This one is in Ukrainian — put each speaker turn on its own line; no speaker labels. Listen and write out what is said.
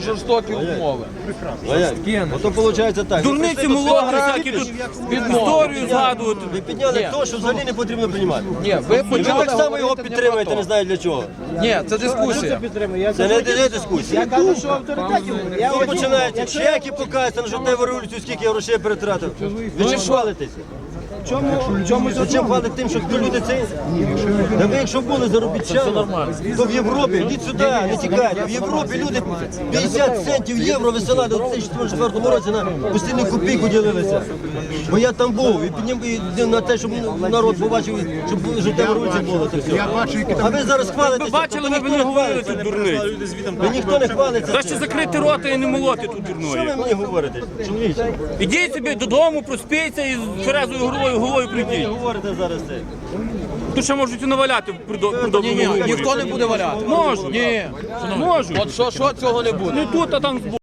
жорстокі умови.
А? Ото виходить так.
Дурниці молоді, всякі тут історію згадувати.
Ви підняли то, що взагалі не потрібно приймати.
Ні, ви почали
так само його підтримуєте, не знаю для чого.
Ні, це дискусія.
Це не дискусія.
Я кажу, що авторитетів. Я
Ви починаєте чеки показувати на жовтневу революцію, скільки я грошей перетратив. Ви чим хвалитеся?
Чому, чому
чим хвалите тим, що люди це? Та ви якщо були заробітчани, то в Європі, йдіть сюди, не тікайте. В Європі люди 50 центів євро висилали у 2004 році на постійну копійку ділилися. Бо я там був і піднім і на те, щоб народ побачив, щоб була. то все. А ви зараз хвалитеся.
Ви бачили, ми б не говорили тут дурниць.
Ви ніхто не хвалиться.
Краще закрити рота і не молоти тут
дурною.
Що
ви мені говорите, чоловіче?
Ідіть собі додому, проспіться і з тверезою головою, головою
Ви
прийдіть.
говорите зараз це.
Тут ще можуть і наваляти при до- при доброму
Ні, ні,
гуморі.
ніхто не буде валяти.
Можуть.
Ні.
Можуть.
От що, що цього не буде.
Не тут, а там збоку.